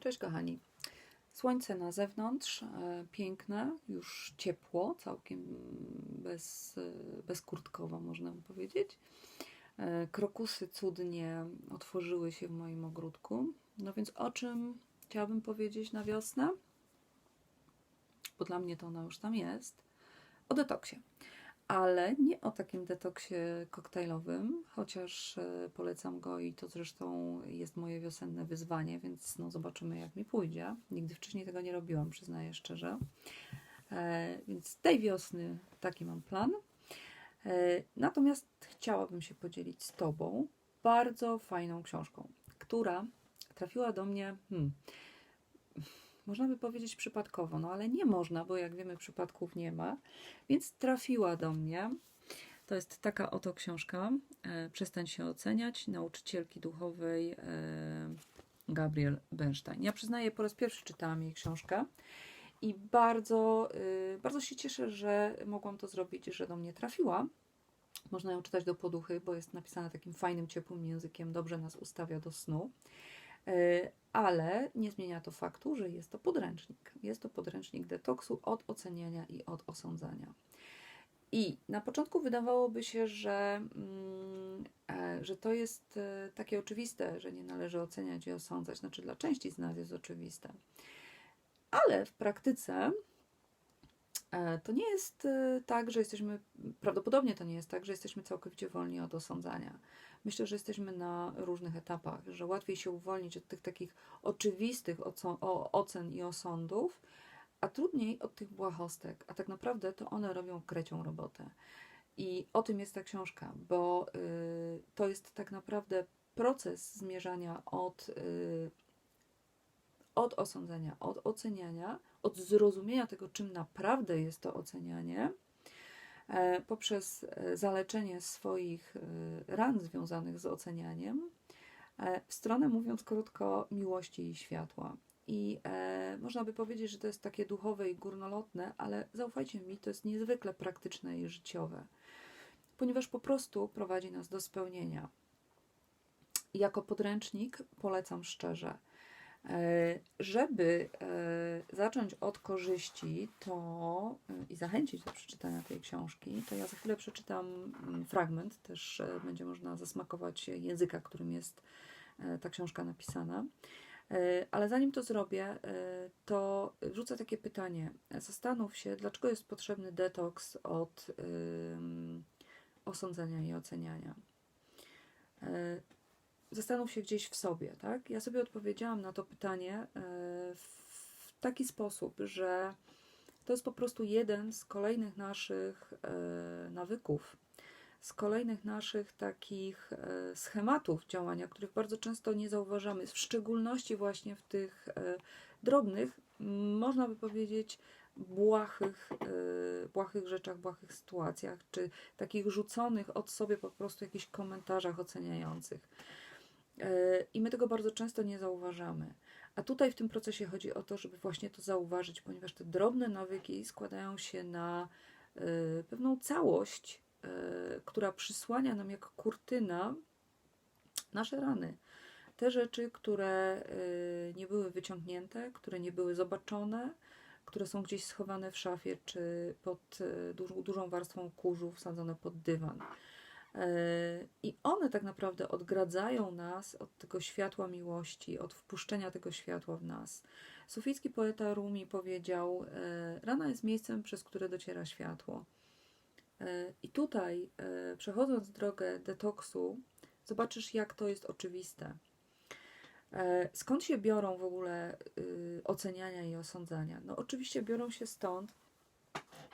Cześć kochani. Słońce na zewnątrz, e, piękne, już ciepło, całkiem bez, e, bezkurtkowo można by powiedzieć. E, krokusy cudnie otworzyły się w moim ogródku. No więc o czym chciałabym powiedzieć na wiosnę? Bo dla mnie to ona już tam jest. O detoksie ale nie o takim detoksie koktajlowym, chociaż e, polecam go i to zresztą jest moje wiosenne wyzwanie, więc no zobaczymy jak mi pójdzie. Nigdy wcześniej tego nie robiłam, przyznaję szczerze. E, więc tej wiosny taki mam plan. E, natomiast chciałabym się podzielić z Tobą bardzo fajną książką, która trafiła do mnie. Hmm, można by powiedzieć przypadkowo, no ale nie można, bo jak wiemy, przypadków nie ma, więc trafiła do mnie. To jest taka oto książka. E, Przestań się oceniać, nauczycielki duchowej e, Gabriel Bernstein. Ja przyznaję, po raz pierwszy czytałam jej książkę i bardzo, e, bardzo się cieszę, że mogłam to zrobić, że do mnie trafiła. Można ją czytać do poduchy, bo jest napisana takim fajnym, ciepłym językiem, dobrze nas ustawia do snu. Ale nie zmienia to faktu, że jest to podręcznik. Jest to podręcznik detoksu od oceniania i od osądzania. I na początku wydawałoby się, że, mm, e, że to jest e, takie oczywiste, że nie należy oceniać i osądzać. Znaczy, dla części z nas jest oczywiste. Ale w praktyce to nie jest tak, że jesteśmy, prawdopodobnie to nie jest tak, że jesteśmy całkowicie wolni od osądzania. Myślę, że jesteśmy na różnych etapach, że łatwiej się uwolnić od tych takich oczywistych ocen i osądów, a trudniej od tych błahostek. A tak naprawdę to one robią krecią robotę. I o tym jest ta książka, bo y, to jest tak naprawdę proces zmierzania od, y, od osądzenia, od oceniania, od zrozumienia tego, czym naprawdę jest to ocenianie, E, poprzez e, zaleczenie swoich e, ran związanych z ocenianiem w stronę, mówiąc krótko, miłości i światła. I e, można by powiedzieć, że to jest takie duchowe i górnolotne, ale zaufajcie mi, to jest niezwykle praktyczne i życiowe, ponieważ po prostu prowadzi nas do spełnienia. Jako podręcznik polecam szczerze. E, żeby e, zacząć od korzyści to e, i zachęcić do przeczytania tej książki, to ja za chwilę przeczytam mm, fragment, też będzie można zasmakować języka, którym jest ta książka napisana. Ale zanim to zrobię, to wrzucę takie pytanie. Zastanów się, dlaczego jest potrzebny detoks od osądzania i oceniania zastanów się gdzieś w sobie, tak? Ja sobie odpowiedziałam na to pytanie e, w taki sposób, że to jest po prostu jeden z kolejnych naszych e, nawyków, z kolejnych naszych takich e, schematów działania, których bardzo często nie zauważamy, w szczególności właśnie w tych drobnych, można by powiedzieć, błahych, błahych rzeczach, błahych sytuacjach, czy takich rzuconych od sobie po prostu jakichś komentarzach oceniających. E, I my tego bardzo często nie zauważamy. A tutaj w tym procesie chodzi o to, żeby właśnie to zauważyć, ponieważ te drobne nawyki składają się na e, pewną całość, e, która przysłania nam jak kurtyna nasze rany. Te rzeczy, które nie były wyciągnięte, które nie były zobaczone, które są gdzieś schowane w szafie czy pod dużą, dużą warstwą kurzu, wsadzone pod dywan. E, I one tak naprawdę odgradzają nas od tego światła miłości, od wpuszczenia tego światła w nas. Sufijski poeta Rumi powiedział: e, Rana jest miejscem, przez które dociera światło. E, I tutaj, przechodząc drogę detoksu, zobaczysz, jak to jest oczywiste. Skąd się biorą w ogóle y, oceniania i osądzania? No, oczywiście biorą się stąd,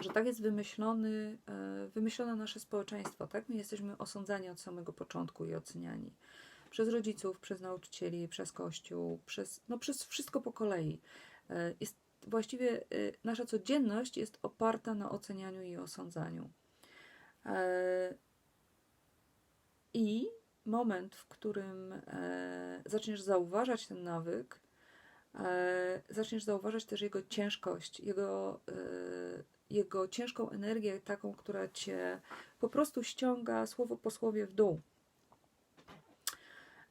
że tak jest wymyślony, e, wymyślone nasze społeczeństwo, tak? My jesteśmy osądzani od samego początku i oceniani. Przez rodziców, przez nauczycieli, przez kościół, przez, no przez wszystko po kolei. E, jest, właściwie e, nasza codzienność jest oparta na ocenianiu i osądzaniu. I moment, w którym zaczniesz zauważać ten nawyk, zaczniesz zauważać też jego ciężkość, jego jego ciężką energię, taką, która cię po prostu ściąga słowo po słowie w dół.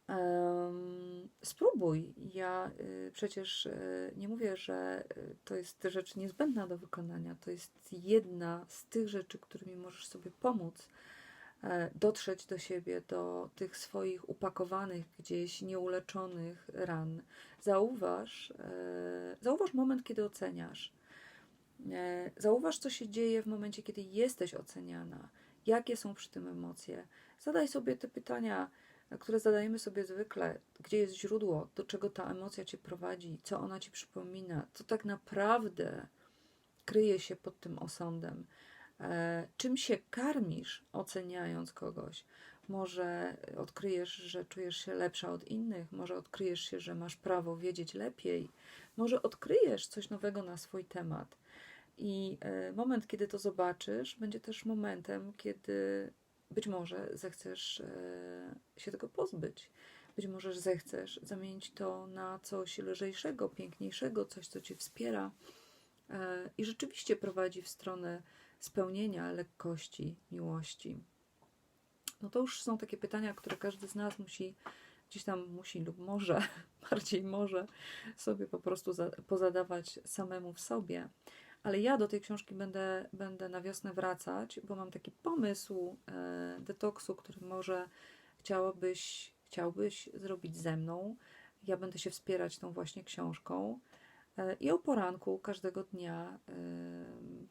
Em, spróbuj. Ja y, przecież y, nie mówię, że y, to jest rzecz niezbędna do wykonania. To jest jedna z tych rzeczy, którymi możesz sobie pomóc e, dotrzeć do siebie, do tych swoich upakowanych gdzieś nieuleczonych ran. Zauważ, e, zauważ moment, kiedy oceniasz. E, Zauważ, co się dzieje w momencie, kiedy jesteś oceniana. Jakie są przy tym emocje? Zadaj sobie te pytania, które zadajemy sobie zwykle. Gdzie jest źródło? Do czego ta emocja cię prowadzi? Co ona ci przypomina? Co tak naprawdę kryje się pod tym osądem? E, Czym się karmisz, oceniając kogoś? Może odkryjesz, że czujesz się lepsza od innych, może odkryjesz się, że masz prawo wiedzieć lepiej, może odkryjesz coś nowego na swój temat. I e, moment, kiedy to zobaczysz, będzie też momentem, kiedy być może zechcesz e, się tego pozbyć. Być może zechcesz zamienić to na coś lżejszego, piękniejszego, coś, co cię wspiera e, i rzeczywiście prowadzi w stronę spełnienia, lekkości, miłości. No to już są takie pytania, które każdy z nas musi gdzieś tam musi lub może, bardziej może sobie po prostu za, pozadawać samemu w sobie. Ale ja do tej książki będę, będę na wiosnę wracać, bo mam taki pomysł e, detoksu, który może chciałabyś, chciałbyś zrobić ze mną. Ja będę się wspierać tą właśnie książką. E, I o poranku każdego dnia e,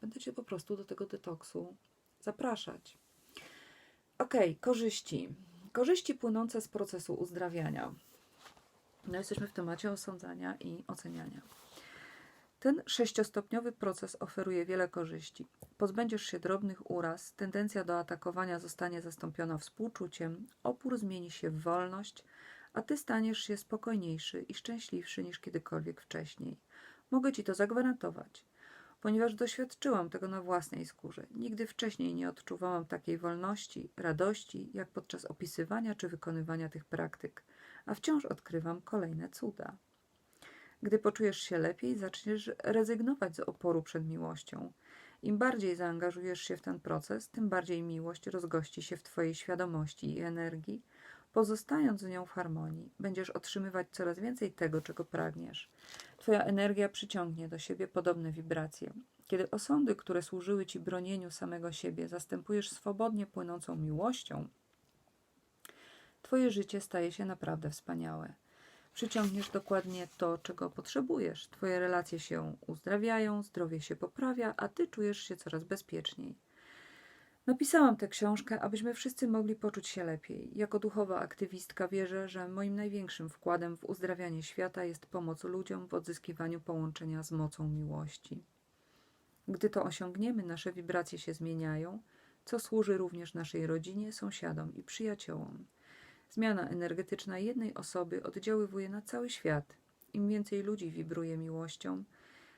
będę Cię po prostu do tego detoksu zapraszać. Ok, korzyści. Korzyści płynące z procesu uzdrawiania. No, jesteśmy w temacie osądzania i oceniania. Ten sześciostopniowy proces oferuje wiele korzyści. Pozbędziesz się drobnych uraz, tendencja do atakowania zostanie zastąpiona współczuciem, opór zmieni się w wolność, a ty staniesz się spokojniejszy i szczęśliwszy niż kiedykolwiek wcześniej. Mogę ci to zagwarantować, ponieważ doświadczyłam tego na własnej skórze. Nigdy wcześniej nie odczuwałam takiej wolności, radości, jak podczas opisywania czy wykonywania tych praktyk, a wciąż odkrywam kolejne cuda. Gdy poczujesz się lepiej, zaczniesz rezygnować z oporu przed miłością. Im bardziej zaangażujesz się w ten proces, tym bardziej miłość rozgości się w Twojej świadomości i energii. Pozostając z nią w harmonii, będziesz otrzymywać coraz więcej tego, czego pragniesz. Twoja energia przyciągnie do siebie podobne wibracje. Kiedy osądy, które służyły Ci bronieniu samego siebie, zastępujesz swobodnie płynącą miłością, Twoje życie staje się naprawdę wspaniałe przyciągniesz dokładnie to, czego potrzebujesz. Twoje relacje się uzdrawiają, zdrowie się poprawia, a ty czujesz się coraz bezpieczniej. Napisałam tę książkę, abyśmy wszyscy mogli poczuć się lepiej. Jako duchowa aktywistka wierzę, że moim największym wkładem w uzdrawianie świata jest pomoc ludziom w odzyskiwaniu połączenia z mocą miłości. Gdy to osiągniemy, nasze wibracje się zmieniają, co służy również naszej rodzinie, sąsiadom i przyjaciołom. Zmiana energetyczna jednej osoby oddziaływuje na cały świat. Im więcej ludzi wibruje miłością,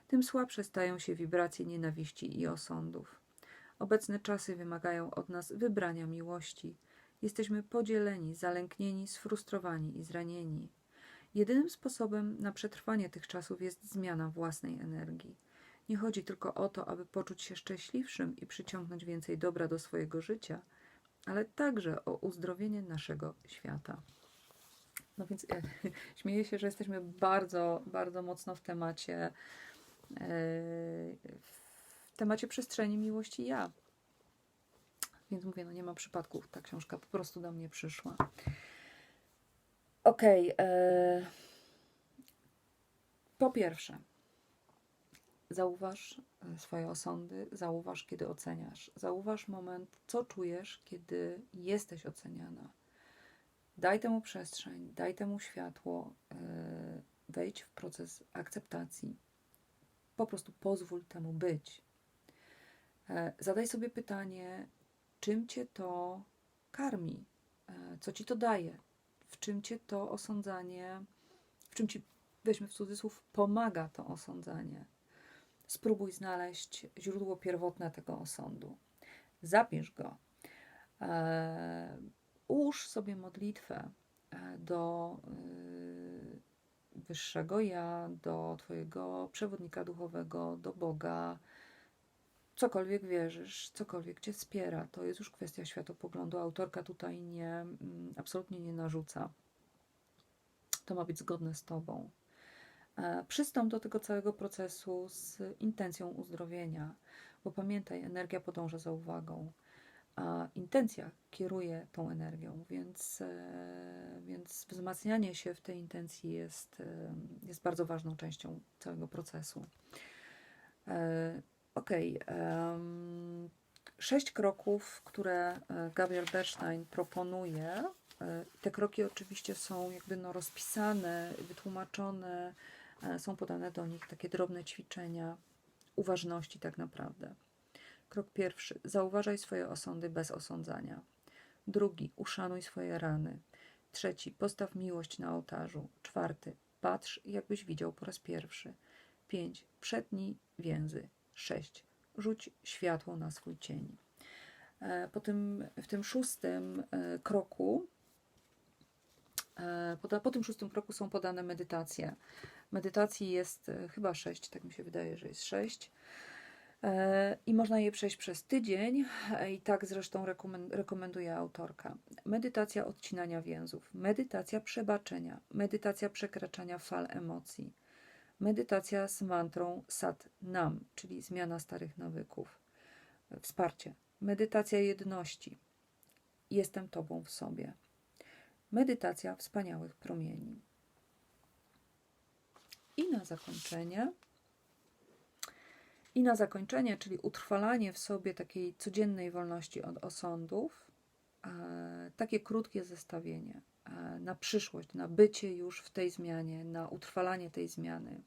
tym słabsze stają się wibracje nienawiści i osądów. Obecne czasy wymagają od nas wybrania miłości. Jesteśmy podzieleni, zalęknieni, sfrustrowani i zranieni. Jedynym sposobem na przetrwanie tych czasów jest zmiana własnej energii. Nie chodzi tylko o to, aby poczuć się szczęśliwszym i przyciągnąć więcej dobra do swojego życia – ale także o uzdrowienie naszego świata. No więc e, śmieję się, że jesteśmy bardzo, bardzo mocno w temacie e, w temacie przestrzeni miłości ja. Więc mówię, no nie ma przypadków, ta książka po prostu do mnie przyszła. Okej. Okay, e, po pierwsze, Zauważ e, swoje osądy, zauważ, kiedy oceniasz. Zauważ moment, co czujesz, kiedy jesteś oceniana. Daj temu przestrzeń, daj temu światło, e, wejdź w proces akceptacji. Po prostu pozwól temu być. E, zadaj sobie pytanie, czym cię to karmi, co ci to daje, w czym cię to osądzanie, w czym ci, weźmy w cudzysłów, pomaga to osądzanie spróbuj znaleźć źródło pierwotne tego osądu. Zapisz go. E, ułóż sobie modlitwę e, do e, wyższego ja, do Twojego przewodnika duchowego, do Boga. Cokolwiek wierzysz, cokolwiek Cię wspiera, to jest już kwestia światopoglądu. Autorka tutaj nie, mm, absolutnie nie narzuca. to ma być zgodne z Tobą. E, Przystąp do tego całego procesu z intencją uzdrowienia, bo pamiętaj, energia podąża za uwagą, a intencja kieruje tą energią, więc, e, więc wzmacnianie się w tej intencji jest, e, jest bardzo ważną częścią całego procesu. Ok. Sześć kroków, które Gabriel Bernstein proponuje. Te kroki oczywiście są jakby no rozpisane, wytłumaczone, są podane do nich takie drobne ćwiczenia uważności, tak naprawdę. Krok pierwszy: zauważaj swoje osądy bez osądzania. Drugi: uszanuj swoje rany. Trzeci: postaw miłość na ołtarzu. Czwarty: patrz, jakbyś widział po raz pierwszy. Pięć: przetnij więzy. Sześć: rzuć światło na swój cień. E, po tym, w tym szóstym e, kroku, e, po tym szóstym kroku są podane medytacje. Medytacji jest chyba sześć, tak mi się wydaje, że jest sześć. I można je przejść przez tydzień, i tak zresztą rekomenduje autorka. Medytacja odcinania więzów, medytacja przebaczenia, medytacja przekraczania fal emocji, medytacja z mantrą Sat Nam, czyli zmiana starych nawyków, wsparcie, medytacja jedności, jestem Tobą w sobie, medytacja wspaniałych promieni. I na zakończenie i na zakończenie, czyli utrwalanie w sobie takiej codziennej wolności od osądów, e, takie krótkie zestawienie e, na przyszłość, na bycie już w tej zmianie, na utrwalanie tej zmiany.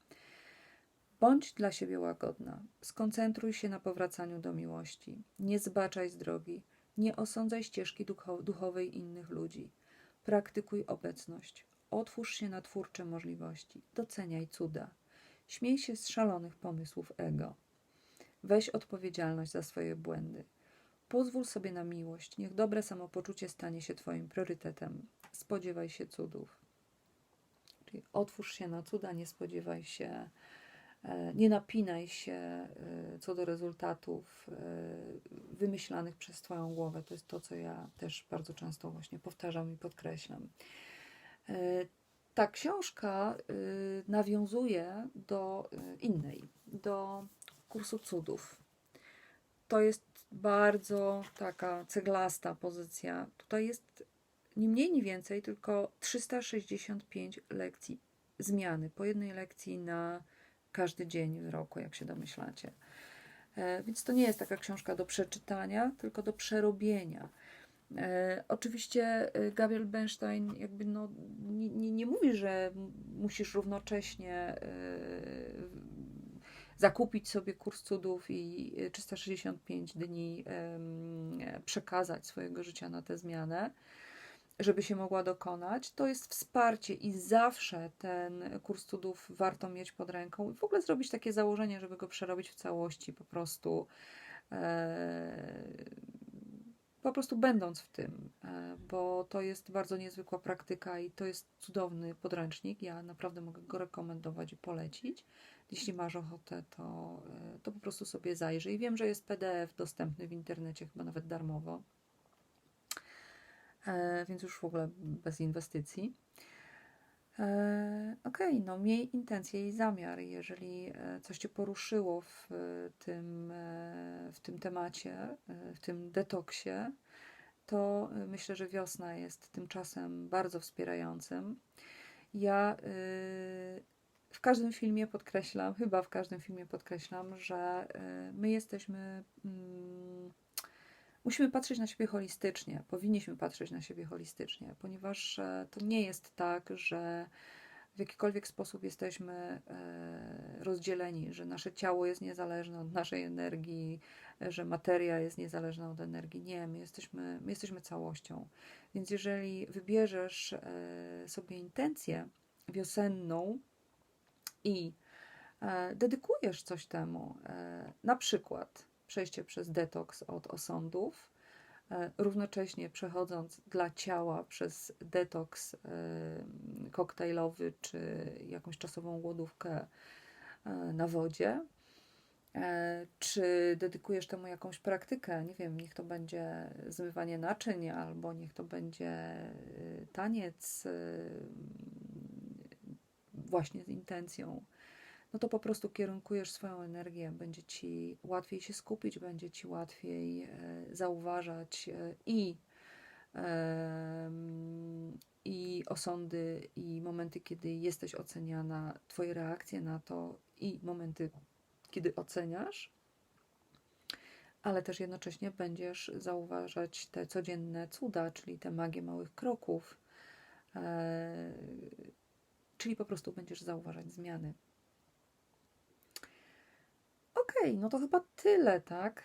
Bądź dla siebie łagodna, skoncentruj się na powracaniu do miłości, nie zbaczaj z drogi, nie osądzaj ścieżki duchowej innych ludzi. Praktykuj obecność, otwórz się na twórcze możliwości, doceniaj cuda. Śmiej się z szalonych pomysłów ego. Weź odpowiedzialność za swoje błędy. Pozwól sobie na miłość. Niech dobre samopoczucie stanie się Twoim priorytetem. Spodziewaj się cudów. Czyli otwórz się na cuda, nie spodziewaj się, nie napinaj się e, co do rezultatów e, wymyślanych przez Twoją głowę. To jest to, co ja też bardzo często właśnie powtarzam i podkreślam. Ta książka nawiązuje do innej, do kursu cudów. To jest bardzo taka ceglasta pozycja. Tutaj jest ni mniej, ni więcej, tylko 365 lekcji zmiany. Po jednej lekcji na każdy dzień w roku, jak się domyślacie. E, więc to nie jest taka książka do przeczytania, tylko do przerobienia. E, oczywiście e, Gabriel Bernstein jakby no, nie, nie, nie mówi, że musisz równocześnie zakupić sobie kurs cudów i 365 dni przekazać swojego życia na tę zmianę, żeby się mogła dokonać. To jest wsparcie i zawsze ten kurs cudów warto mieć pod ręką i w ogóle zrobić takie założenie, żeby go przerobić w całości po prostu. E, po prostu będąc w tym, e, bo to jest bardzo niezwykła praktyka i to jest cudowny podręcznik. Ja naprawdę mogę go rekomendować i polecić. Jeśli masz ochotę, to, e, to po prostu sobie zajrzyj. Wiem, że jest PDF dostępny w internecie, chyba nawet darmowo, więc już w ogóle bez inwestycji. Ok, no miej intencję i zamiar. Jeżeli coś Cię poruszyło w tym, w tym temacie, w tym detoksie, to myślę, że wiosna jest tym czasem bardzo wspierającym. Ja w każdym filmie podkreślam, chyba w każdym filmie podkreślam, że my jesteśmy. Musimy patrzeć na siebie holistycznie, powinniśmy patrzeć na siebie holistycznie, ponieważ e, to nie jest tak, że w jakikolwiek sposób jesteśmy e, rozdzieleni, że nasze ciało jest niezależne od naszej energii, że materia jest niezależna od energii. Nie, my jesteśmy, my jesteśmy całością. Więc jeżeli wybierzesz e, sobie intencję wiosenną i dedykujesz coś temu, na przykład przejście przez detoks od osądów, E, równocześnie przechodząc dla ciała przez detoks e, koktajlowy czy jakąś czasową głodówkę e, na wodzie. Czy dedykujesz temu jakąś praktykę? Nie wiem, niech to będzie zmywanie naczyń, albo niech to będzie taniec, właśnie z intencją, no to po prostu kierunkujesz swoją energię, będzie ci łatwiej się skupić, będzie ci łatwiej e, zauważać e, i, i osądy, i momenty, kiedy jesteś oceniana, Twoje reakcje na to, i momenty, kiedy oceniasz, ale też jednocześnie będziesz zauważać te codzienne cuda, czyli te magię małych kroków, e, czyli po prostu będziesz zauważać zmiany. Okej, no to chyba tyle, tak?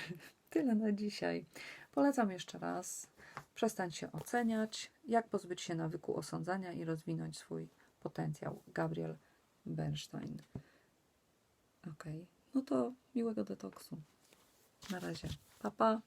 tyle na dzisiaj. Polecam jeszcze raz. Przestań się oceniać. Jak pozbyć się nawyku osądzania i rozwinąć swój potencjał. Gabriel Bernstein. Okej, no to miłego detoksu. Na razie. Pa, pa.